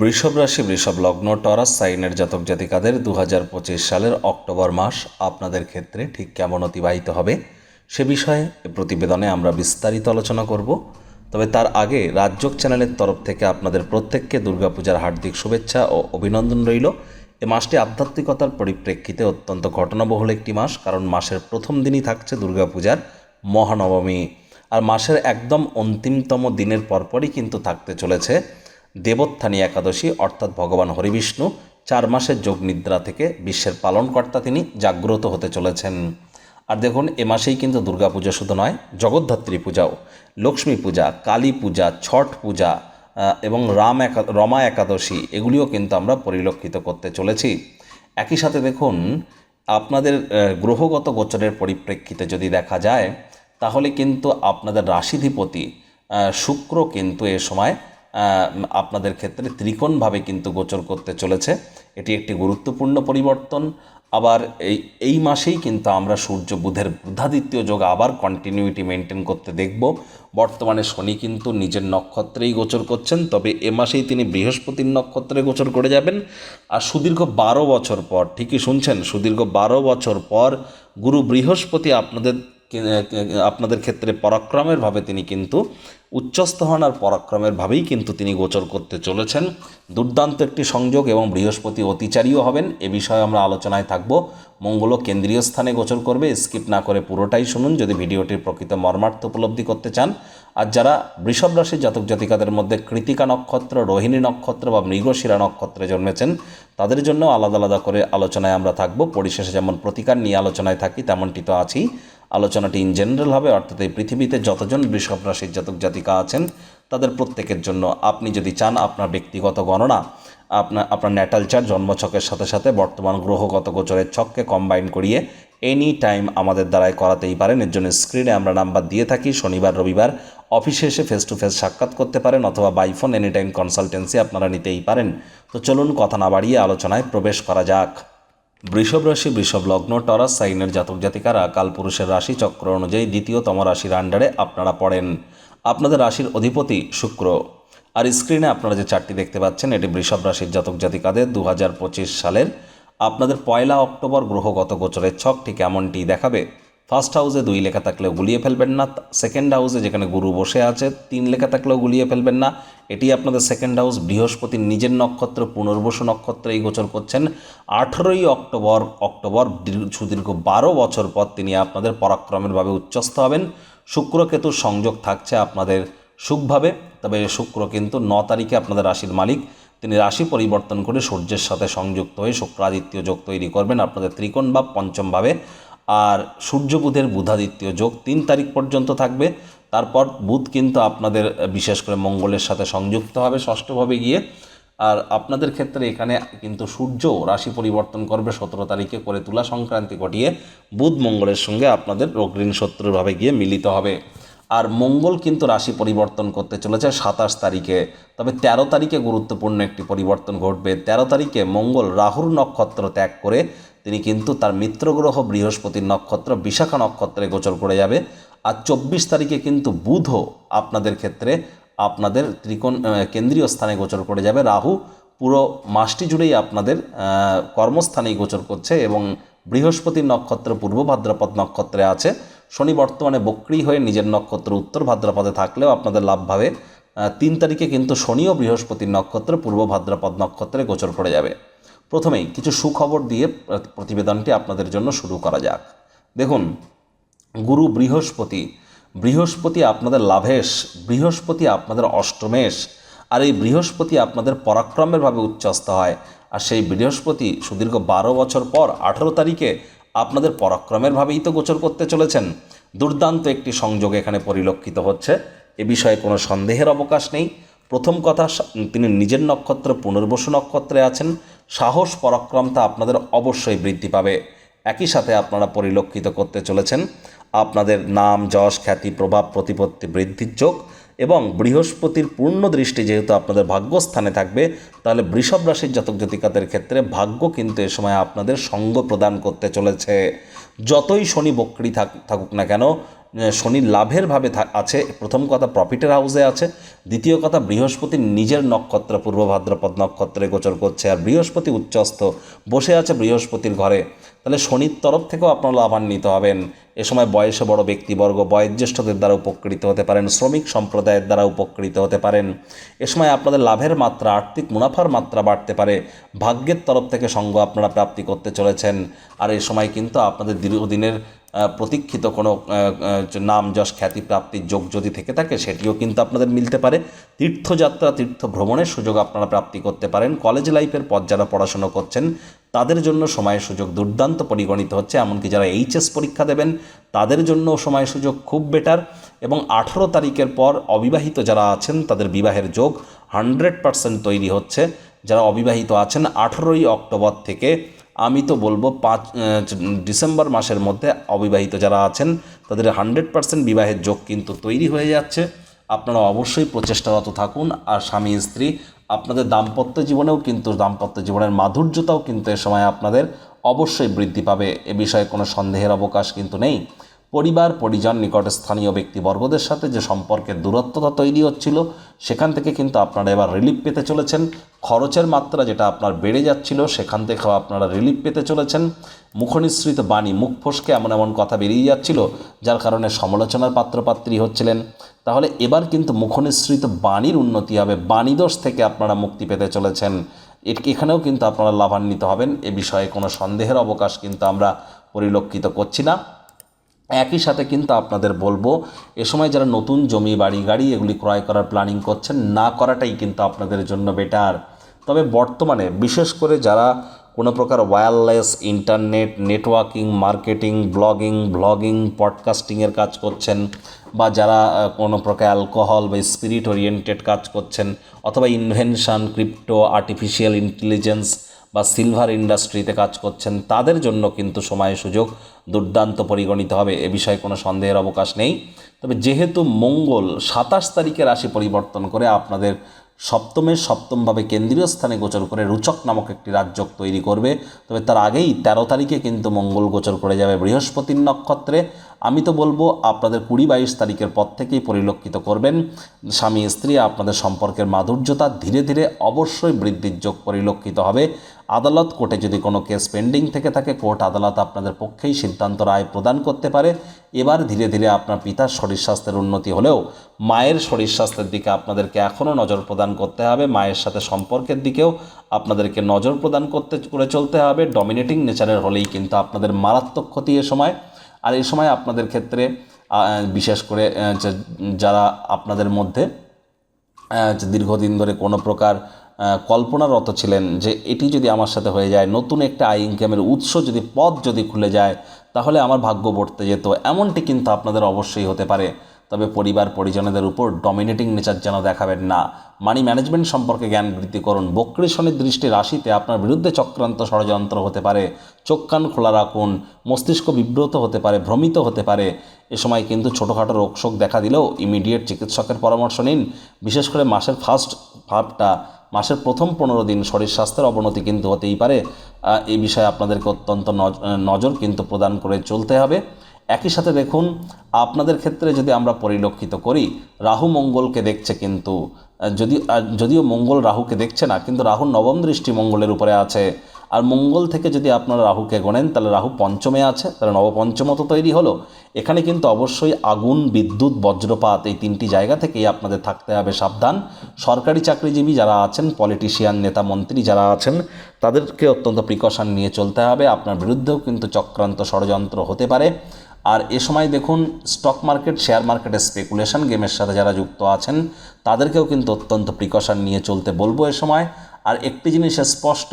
বৃষভ রাশি, বৃষভ লগ্ন, টরাস, সাইনের জাতক জাতিকাদের দু হাজার পঁচিশ সালের অক্টোবর মাস আপনাদের ক্ষেত্রে ঠিক কেমন অতিবাহিত হবে সে বিষয়ে এ প্রতিবেদনে আমরা বিস্তারিত আলোচনা করব। তবে তার আগে রাজ্যক চ্যানেলের তরফ থেকে আপনাদের প্রত্যেককে দুর্গাপূজার হার্দিক শুভেচ্ছা ও অভিনন্দন রইল। এ মাসটি আধ্যাত্মিকতার পরিপ্রেক্ষিতে অত্যন্ত ঘটনাবহুল একটি মাস, কারণ মাসের প্রথম দিনই থাকছে দুর্গাপূজার মহানবমী। আর মাসের একদম অন্তিমতম দিনের পরপরই কিন্তু থাকতে চলেছে দেবোত্থানী একাদশী, অর্থাৎ ভগবান হরিবিষ্ণু, চার মাসের যোগ নিদ্রা থেকে বিশ্বের পালনকর্তা তিনি জাগ্রত হতে চলেছেন। আর দেখুন, এ মাসেই কিন্তু দুর্গাপূজা শুধু নয়, জগদ্ধাত্রী পূজাও। লক্ষ্মী পূজা, কালী পূজা, ছট পূজা এবং রাম একা, রমা একাদশী, এগুলিও কিন্তু আমরা পরিলক্ষিত করতে চলেছি। একই সাথে দেখুন, আপনাদের গ্রহগত গোচরের পরিপ্রেক্ষিতে যদি দেখা যায়, তাহলে কিন্তু আপনাদের রাশিধিপতি শুক্র কিন্তু এ সময় আপনাদের ক্ষেত্রে ত্রিকোণভাবে কিন্তু গোচর করতে চলেছে। এটি একটি গুরুত্বপূর্ণ পরিবর্তন। আবার এই এই মাসেই কিন্তু আমরা সূর্য বুধের বুধাদিত্য যোগ আবার কন্টিনিউটি মেনটেন করতে দেখব। বর্তমানে শনি কিন্তু নিজের নক্ষত্রেই গোচর করছেন, তবে এ মাসেই তিনি বৃহস্পতির নক্ষত্রে গোচর করে যাবেন। আর সুদীর্ঘ বারো বছর পর, ঠিকই শুনছেন, সুদীর্ঘ বারো বছর পর গুরু বৃহস্পতি আপনাদের আপনাদের ক্ষেত্রে পরাক্রমের ভাবে তিনি কিন্তু উচ্চস্থ হন আর পরাক্রমের ভাবেই কিন্তু তিনি গোচর করতে চলেছেন। দুর্দান্ত একটি সংযোগ এবং বৃহস্পতি অতিচারীও হবেন। এ বিষয়ে আমরা আলোচনায় থাকব। মঙ্গলও কেন্দ্রীয় স্থানে গোচর করবে। স্কিপ না করে পুরোটাই শুনুন যদি ভিডিওটির প্রকৃত মর্মার্থ উপলব্ধি করতে চান। আর যারা বৃষভ রাশির জাতক জাতিকাদের মধ্যে কৃতিকা নক্ষত্র, রোহিণী নক্ষত্র বা মৃগশিরা নক্ষত্রে জন্মেছেন, তাদের জন্য আলাদা আলাদা করে আলোচনায় আমরা থাকব। পরিশেষে যেমন প্রতিকার নিয়ে আলোচনায় থাকি, তেমনটি তো আছেই। আলোচনাটি ইন জেনারেল হবে, অর্থাৎ এই পৃথিবীতে যতজন বৃষভ রাশির জাতক জাতিকা আছেন, তাদের প্রত্যেকের জন্য আপনি যদি চান আপনার ব্যক্তিগত গণনা আপনার আপনার ন্যাটাল চার জন্মছকের সাথে সাথে বর্তমান গ্রহগত গোচরের ছককে কম্বাইন করিয়ে এনি টাইম আমাদের দ্বারাই করাতেই পারেন। এর জন্য স্ক্রিনে আমরা নাম্বার দিয়ে থাকি, শনিবার, রবিবার অফিসে এসে ফেস টু ফেস সাক্ষাৎ করতে পারেন অথবা বাইফোন এনি টাইম কনসালটেন্সি আপনারা নিতেই পারেন। তো চলুন কথা না বাড়িয়ে আলোচনায় প্রবেশ করা যাক। বৃষভ রাশি, বৃষভ লগ্ন, টরাস, সাইনের জাতক জাতিকারা কালপুরুষের রাশি চক্র অনুযায়ী দ্বিতীয়তম রাশির আন্ডারে আপনারা পড়েন। আপনাদের রাশির অধিপতি শুক্র। আর স্ক্রিনে আপনারা যে চারটি দেখতে পাচ্ছেন, এটি বৃষভ রাশির জাতক জাতিকাদের দু হাজার পঁচিশ সালের। আপনাদের পয়লা অক্টোবর গ্রহগত গোচরের ছকটি কেমনটি দেখাবে। ফার্স্ট হাউসে দুই লেখা থাকলেও গুলিয়ে ফেলবেন না। সেকেন্ড হাউসে যেখানে গুরু বসে আছে, তিন লেখা থাকলেও গুলিয়ে ফেলবেন না। এটি আপনাদের সেকেন্ড হাউস বৃহস্পতির নিজের নক্ষত্র, পুনর্বসু নক্ষত্রে এই গোচর করছেন। আঠেরোই অক্টোবর অক্টোবর দীর্ঘ- সুদীর্ঘ বারো বছর পর তিনি আপনাদের পরাক্রমের ভাবে উচ্চস্থ হবেন। শুক্র কেতুর সংযোগ থাকছে আপনাদের সুখভাবে, তবে শুক্র কিন্তু ন তারিখে আপনাদের রাশির মালিক। তিনি রাশি পরিবর্তন করে সূর্যের সাথে সংযুক্ত হয়ে শুক্রাদিত্য যোগ তৈরি করবেন আপনাদের ত্রিকোণ বা পঞ্চমভাবে আর সূর্য বুধের বুধাদিত্য যোগ তিন তারিখ পর্যন্ত থাকবে। তারপর বুধ কিন্তু আপনাদের বিশেষ করে মঙ্গলের সাথে সংযুক্ত হবে ষষ্ঠভাবে গিয়ে। আর আপনাদের ক্ষেত্রে এখানে কিন্তু সূর্য রাশি পরিবর্তন করবে, সতেরো তারিখে করে তুলা সংক্রান্তি ঘটিয়ে বুধ মঙ্গলের সঙ্গে আপনাদের রোগঋণ শত্রুভাবে গিয়ে মিলিত হবে। আর মঙ্গল কিন্তু রাশি পরিবর্তন করতে চলেছে সাতাশ তারিখে। তবে তেরো তারিখে গুরুত্বপূর্ণ একটি পরিবর্তন ঘটবে। তেরো তারিখে মঙ্গল রাহুর নক্ষত্র ত্যাগ করে তিনি কিন্তু তার মিত্রগ্রহ বৃহস্পতির নক্ষত্র, বিশাখা নক্ষত্রে গোচর করে যাবে। আর চব্বিশ তারিখে কিন্তু বুধও আপনাদের ক্ষেত্রে আপনাদের ত্রিকোণ কেন্দ্রীয় স্থানে গোচর করে যাবে। রাহু পুরো মাসটি জুড়েই আপনাদের কর্মস্থানেই গোচর করছে এবং বৃহস্পতির নক্ষত্র পূর্ব ভাদ্রপদ নক্ষত্রে আছে। শনি বর্তমানে বক্রি হয়ে নিজের নক্ষত্র উত্তর ভাদ্রপদে থাকলেও আপনাদের লাভভাবে তিন তারিখে কিন্তু শনি ও বৃহস্পতির নক্ষত্র পূর্ব ভাদ্রপদ নক্ষত্রে গোচর করে যাবে। প্রথমেই কিছু সুখবর দিয়ে প্রতিবেদনটি আপনাদের জন্য শুরু করা যাক। দেখুন গুরু বৃহস্পতি। বৃহস্পতি আপনাদের লাভেশ, বৃহস্পতি আপনাদের অষ্টমেশ, আর এই বৃহস্পতি আপনাদের পরাক্রমেরভাবে উচ্চস্ত হয়। আর সেই বৃহস্পতি সুদীর্ঘ বারো বছর পর আঠারো তারিখে আপনাদের পরাক্রমেরভাবেই তো গোচর করতে চলেছেন। দুর্দান্ত একটি সংযোগ এখানে পরিলক্ষিত হচ্ছে। এ বিষয়ে কোনো সন্দেহের অবকাশ নেই। প্রথম কথা তিনি নিজের নক্ষত্র পুনর্বসু নক্ষত্রে আছেন। সাহস, পরাক্রমতা আপনাদের অবশ্যই বৃদ্ধি পাবে। একই সাথে আপনারা পরিলক্ষিত করতে চলেছেন। আপনাদের নাম, যশ, খ্যাতি, প্রভাব, প্রতিপত্তি বৃদ্ধির যোগ এবং বৃহস্পতির পূর্ণ দৃষ্টি যেহেতু আপনাদের ভাগ্যস্থানে থাকবে, তাহলে বৃষভ রাশির জাতক জাতিকাদের ক্ষেত্রে ভাগ্য কিন্তু এ সময় আপনাদের সঙ্গ প্রদান করতে চলেছে। যতই শনি বক্রি থাক, থাকুক না কেন শনির লাভের ভাবে আছে। প্রথম কথা প্রফিটের হাউসে আছে। দ্বিতীয় কথা বৃহস্পতি নিজের নক্ষত্র, পূর্ব ভাদ্রপদ নক্ষত্রে গোচর করছে। আর বৃহস্পতি উচ্চস্থ, বসে আছে বৃহস্পতির ঘরে। তাহলে শনির তরফ থেকেও আপনারা লাভান্বিত হবেন। এ সময় বয়সে বড় ব্যক্তিবর্গ, বয়োজ্যেষ্ঠদের দ্বারা উপকৃত হতে পারেন, শ্রমিক সম্প্রদায়ের দ্বারা উপকৃত হতে পারেন। এ সময় আপনাদের লাভের মাত্রা, আর্থিক মুনাফার মাত্রা বাড়তে পারে। ভাগ্যের তরফ থেকে সঙ্গ আপনারা প্রাপ্তি করতে চলেছেন। আর এ সময় কিন্তু আপনাদের দীর্ঘদিনের প্রতীক্ষিত কোনো নাম যশ, খ্যাতি প্রাপ্তির যোগ যদি থেকে থাকে, সেটিও কিন্তু আপনাদের মিলতে পারে। তীর্থযাত্রা তীর্থ ভ্রমণের সুযোগ আপনারা প্রাপ্তি করতে পারেন। কলেজ লাইফের পর যারা পড়াশুনো করছেন তাদের জন্য সময় সুযোগ দুর্দান্ত পরিগণিত হচ্ছে, এমনকি যারা এইচএস পরীক্ষা দেবেন, তাদের জন্য সময় সুযোগ খুব বেটার এবং আঠেরো তারিখের পর অবিবাহিত যারা আছেন, তাদের বিবাহের যোগ হান্ড্রেড পার্সেন্ট তৈরি হচ্ছে। যারা অবিবাহিত আছেন, আঠেরোই অক্টোবর থেকে আমি তো বলব পাঁচ ডিসেম্বর মাসের মধ্যে অবিবাহিত যারা আছেন, তাদের হান্ড্রেড পার্সেন্ট বিবাহের যোগ কিন্তু তৈরি হয়ে যাচ্ছে। আপনারা অবশ্যই প্রচেষ্টারত থাকুন। আর স্বামী, স্ত্রী, আপনাদের দাম্পত্য জীবনেও কিন্তু দাম্পত্য জীবনের মাধুর্যতাও কিন্তু এ সময় আপনাদের অবশ্যই বৃদ্ধি পাবে। এ বিষয়ে কোনো সন্দেহের অবকাশ কিন্তু নেই। পরিবার, পরিজন, নিকট স্থানীয় ব্যক্তিবর্গদের সাথে যে সম্পর্কের দূরত্বতা তৈরি হচ্ছিল, সেখান থেকে কিন্তু আপনারা এবার রিলিফ পেতে চলেছেন। খরচের মাত্রা যেটা আপনার বেড়ে যাচ্ছিল, সেখান থেকেও আপনারা রিলিফ পেতে চলেছেন। মুখনিসৃত বাণী, মুখ ফসকে এমন এমন কথা বেরিয়ে যাচ্ছিল, যার কারণে সমালোচনার পাত্রপাত্রী হচ্ছিলেন। তাহলে এবার কিন্তু মুখনিসৃত বাণীর উন্নতি হবে, বাণীদোষ থেকে আপনারা মুক্তি পেতে চলেছেন। এখানেও কিন্তু আপনারা লাভান্বিত হবেন, এ বিষয়ে কোনো সন্দেহের অবকাশ কিন্তু আমরা পরিলক্ষিত করছি না। একই সাথে কিন্তু আপনাদের বলব, এ সময় যারা নতুন জমি, বাড়ি, গাড়ি এগুলি ক্রয় করার প্ল্যানিং করছেন, না করাটাই কিন্তু আপনাদের জন্য বেটার তবে বর্তমানে বিশেষ করে যারা কোনো প্রকার wireless internet networking marketing blogging blogging পডকাস্টিংয়ের কাজ করছেন, বা যারা কোনো প্রকার অ্যালকোহল বা স্পিরিট ওরিয়েন্টেড কাজ করছেন, অথবা ইনভেনশন ক্রিপ্টো আর্টিফিশিয়াল ইন্টেলিজেন্স বা সিলভার ইন্ডাস্ট্রিতে কাজ করছেন, তাদের জন্য কিন্তু সময় সুযোগ দুর্দান্ত পরিগণিত হবে। এ বিষয়ে কোনো সন্দেহের অবকাশ নেই। তবে যেহেতু মঙ্গল সাতাশ তারিখে রাশি পরিবর্তন করে আপনাদের সপ্তমের সপ্তমভাবে কেন্দ্রীয় স্থানে গোচর করে রুচক নামক একটি রাজ্যক তৈরি করবে, তবে তার আগেই তেরো তারিখে কিন্তু মঙ্গল গোচর করে যাবে বৃহস্পতির নক্ষত্রে। আমি তো বলব, আপনাদের কুড়ি বাইশ তারিখের পর থেকেই পরিলক্ষিত করবেন। স্বামী স্ত্রী, আপনাদের সম্পর্কের মাধুর্যতা ধীরে ধীরে অবশ্যই বৃদ্ধির যোগ পরিলক্ষিত হবে। আদালত কোর্টে যদি কোনো কেস পেন্ডিং থেকে থাকে, কোর্ট আদালত আপনাদের পক্ষেই সিদ্ধান্ত রায় প্রদান করতে পারে। এবার ধীরে ধীরে আপনার পিতার শরীর স্বাস্থ্যের উন্নতি হলেও মায়ের শরীর স্বাস্থ্যের দিকে আপনাদেরকে এখনও নজর প্রদান করতে হবে। মায়ের সাথে সম্পর্কের দিকেও আপনাদেরকে নজর প্রদান করতে করে চলতে হবে। ডমিনেটিং নেচারের হলেই কিন্তু আপনাদের মারাত্মক ক্ষতি এ সময়। আর এই সময় আপনাদের ক্ষেত্রে বিশেষ করে যারা আপনাদের মধ্যে দীর্ঘদিন ধরে কোনো প্রকার কল্পনারত ছিলেন যে এটি যদি আমার সাথে হয়ে যায়, নতুন একটা আই ইনকামের উৎস যদি, পথ যদি খুলে যায়, তাহলে আমার ভাগ্য বর্তে যেত। এমনটি কিন্তু আপনাদের অবশ্যই হতে পারে। তবে পরিবার পরিজনদের উপর ডমিনেটিং নেচার যেন দেখাবেন না। মানি ম্যানেজমেন্ট সম্পর্কে জ্ঞান বৃদ্ধি করুন। বক্রেশনের দৃষ্টি রাশিতে আপনার বিরুদ্ধে চক্রান্ত ষড়যন্ত্র হতে পারে। চোখ কান খোলা রাখুন। মস্তিষ্ক বিব্রত হতে পারে, ভ্রমিত হতে পারে। এ সময় কিন্তু ছোটোখাটো রোগশোক দেখা দিলেও ইমিডিয়েট চিকিৎসকের পরামর্শ নিন। বিশেষ করে মাসের ফার্স্ট ভাবটা মাসের প্রথম পনেরো দিন শরীর স্বাস্থ্যের অবনতি কিন্তু হতেই পারে। এই বিষয়ে আপনাদেরকে অত্যন্ত নজ- নজর কিন্তু প্রদান করে চলতে হবে। একই সাথে দেখুন, আপনাদের ক্ষেত্রে যদি আমরা পরিলক্ষিত করি, রাহু মঙ্গলকে দেখছে কিন্তু যদি যদিও মঙ্গল রাহুকে দেখছে না, কিন্তু রাহু নবম দৃষ্টি মঙ্গলের উপরে আছে। আর মঙ্গল থেকে যদি আপনারা রাহুকে গণেন তাহলে রাহু পঞ্চমে আছে, তাহলে নবপঞ্চমত তৈরি হলো। এখানে কিন্তু অবশ্যই আগুন, বিদ্যুৎ, বজ্রপাত এই তিনটি জায়গা থেকেই আপনাদের থাকতে হবে সাবধান। সরকারি চাকরিজীবী যারা আছেন পলিটিশিয়ান নেতা মন্ত্রী যারা আছেন, তাদেরকে অত্যন্ত প্রিকশন নিয়ে চলতে হবে। আপনার বিরুদ্ধেও কিন্তু চক্রান্ত ষড়যন্ত্র হতে পারে। আর এ সময় দেখুন স্টক মার্কেট শেয়ার মার্কেটে স্পেকুলেশন গেমের সাথে যারা যুক্ত আছেন, তাদেরকেও কিন্তু অত্যন্ত প্রিকশন নিয়ে চলতে বলব এ সময়। আর একটি জিনিস স্পষ্ট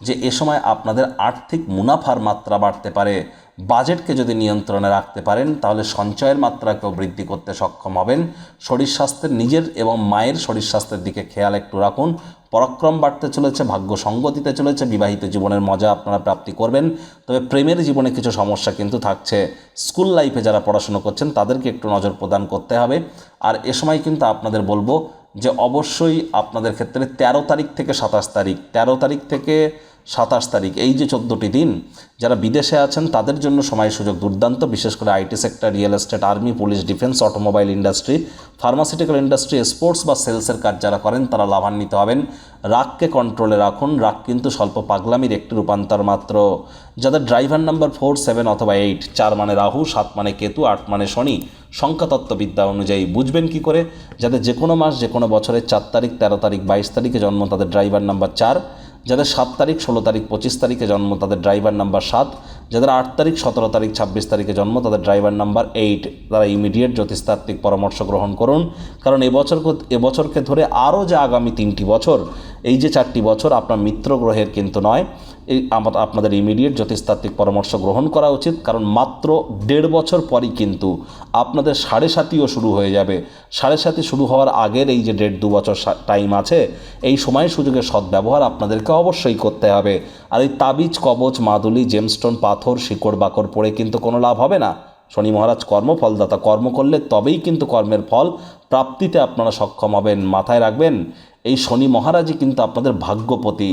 যে এ সময় আপনাদের আর্থিক মুনাফার মাত্রা বাড়তে পারে, বাজেটকে যদি নিয়ন্ত্রণে রাখতে পারেন, তাহলে সঞ্চয়ের মাত্রাকেও বৃদ্ধি করতে সক্ষম হবেন। শরীর স্বাস্থ্যের নিজের এবং মায়ের শরীর স্বাস্থ্যের দিকে খেয়াল একটু রাখুন। পরাক্রম বাড়তে চলেছে, ভাগ্য সঙ্গ দিতে চলেছে, বিবাহিত জীবনের মজা আপনারা প্রাপ্তি করবেন। তবে প্রেমের জীবনে কিছু সমস্যা কিন্তু থাকছে। স্কুল লাইফে যারা পড়াশুনো করছেন, তাদেরকে একটু নজর প্রদান করতে হবে। আর এ সময় কিন্তু আপনাদের বলব যে, অবশ্যই আপনাদের ক্ষেত্রে ১৩ তারিখ থেকে সাতাশ তারিখ। ১৩ তারিখ থেকে সাতাশ তারিখ। এই যে চোদ্দোটি দিন, যারা বিদেশে আছেন, তাদের জন্য সময় সুযোগ দুর্দান্ত। বিশেষ করে IT sector, real estate, army, police, defence, automobile industry, pharmaceutical industry, sports বা সেলসের কাজ যারা করেন, তারা লাভান্বিত হবেন। রাগকে কন্ট্রোলে রাখুন। রাগ কিন্তু স্বল্প পাগলামির একটি রূপান্তর মাত্র। যাদের ড্রাইভার নাম্বার ফোর সেভেন অথবা এইট চার মানে রাহু, সাত মানে কেতু, আট মানে শনি, সংখ্যাতত্ত্ববিদ্যা অনুযায়ী বুঝবেন কি করে? যাদের যে কোনো মাস যে কোনো বছরের চার তারিখ, তেরো তারিখ, বাইশ তারিখে জন্ম, তাদের ড্রাইভার নাম্বার চার। যাদের সাত তারিখ, ষোলো তারিখ, পঁচিশ তারিখে জন্ম, তাদের ড্রাইভার নাম্বার সাত। যাদের আট তারিখ, সতেরো তারিখ, ছাব্বিশ তারিখে জন্ম, তাদের ড্রাইভার নাম্বার এইট তারা ইমিডিয়েট জ্যোতিষতাত্ত্বিক পরামর্শ গ্রহণ করুন। কারণ এবছর এবছরকে ধরে আরও যে আগামী তিনটি বছর, এই যে চারটি বছর আপনার মিত্র গ্রহের কিন্তু নয়। এই আমার আপনাদের ইমিডিয়েট জ্যোতিষতাত্ত্বিক পরামর্শ গ্রহণ করা উচিত, কারণ মাত্র দেড় বছর পরই কিন্তু আপনাদের সাড়ে সাতিও শুরু হয়ে যাবে। সাড়ে সাতি শুরু হওয়ার আগের এই যে দেড় দু বছর টাইম আছে, এই সময় সুযোগের সদ্ব্যবহার আপনাদেরকে অবশ্যই করতে হবে। আর এই তাবিজ, কবচ, মাদুলি জেমস্টোন পাথর, শিকড়, বাকড় পড়ে কিন্তু কোনো লাভ হবে না। শনি মহারাজ কর্মফলদাতা, কর্ম করলে তবেই কিন্তু কর্মের ফল প্রাপ্তিতে আপনারা সক্ষম হবেন। মাথায় রাখবেন, এই শনি মহারাজই কিন্তু আপনাদের ভাগ্যপতি।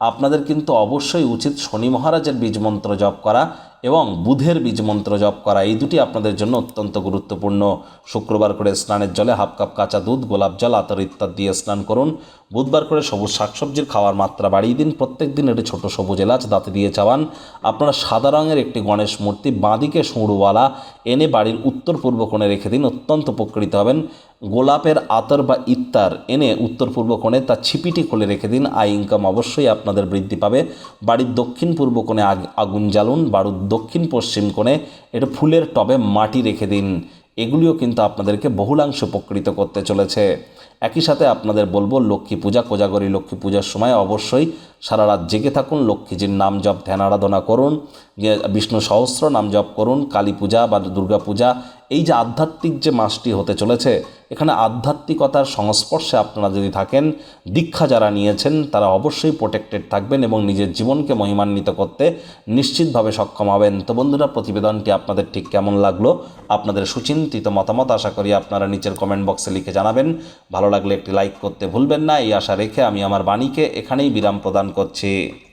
আপনাদের কিন্তু অবশ্যই উচিত শনি মহারাজের বীজমন্ত্র জপ করা এবং বুধের বীজমন্ত্র জপ করা। এই দুটি আপনাদের জন্য অত্যন্ত গুরুত্বপূর্ণ। শুক্রবার করে স্নানের জলে হাফ কাপ কাঁচা দুধ, গোলাপ জল, আতর ইত্যাদি দিয়ে স্নান করুন। বুধবার করে সবুজ শাকসবজির খাওয়ার মাত্রা বাড়িয়ে দিন। প্রত্যেক দিন একটি ছোটো সবুজ এলাচ দাঁতে দিয়ে চাওয়ান। আপনারা সাদা রঙের একটি গণেশ মূর্তি, বাঁদিকে সুঁড়ওয়ালা এনে বাড়ির উত্তর পূর্ব কোণে রেখে দিন। অত্যন্ত উপকৃত হবেন। গোলাপের আতর বা ইত্তার এনে উত্তর পূর্ব কোণে তার ছিপিটি খুলে রেখে দিন। আয় ইনকাম অবশ্যই আপনাদের বৃদ্ধি পাবে। বাড়ির দক্ষিণ পূর্ব কোণে আগুন জ্বালুন। বাড়ির দক্ষিণ পশ্চিম কোণে এটা ফুলের টবে মাটি রেখে দিন। এগুলিও কিন্তু আপনাদেরকে বহুলাংশ উপকৃত করতে চলেছে। একই সাথে আপনাদের বলব, লক্ষ্মী পূজা, কোজাগরী লক্ষ্মী পূজার সময় অবশ্যই সারা রাত জেগে থাকুন। লক্ষ্মীজির নাম জপ, ধ্যান, আরাধনা করুন। বিষ্ণু সহস্র নাম জপ করুন। কালী পূজা বা দুর্গা পূজা এই যে আধ্যাত্মিক যে মাসটি হতে চলেছে, এখানে আধ্যাত্মিকতার সংস্পর্শে আপনারা যদি থাকেন, দীক্ষা যারা নিয়েছেন, তারা অবশ্যই প্রোটেক্টেড থাকবেন এবং নিজের জীবনকে মহিমান্বিত করতে নিশ্চিতভাবে সক্ষম হবেন। তো বন্ধুরা, প্রতিবেদনটি আপনাদের ঠিক কেমন লাগল? আপনাদের সুচিন্তিত মতামত আশা করি আপনারা নিচের কমেন্ট বক্সে লিখে জানাবেন। ভালো লাগলে একটি লাইক করতে ভুলবেন না। এই আশা রেখে আমি আমার বাণীকে এখানেই বিরাম প্রদান করছি।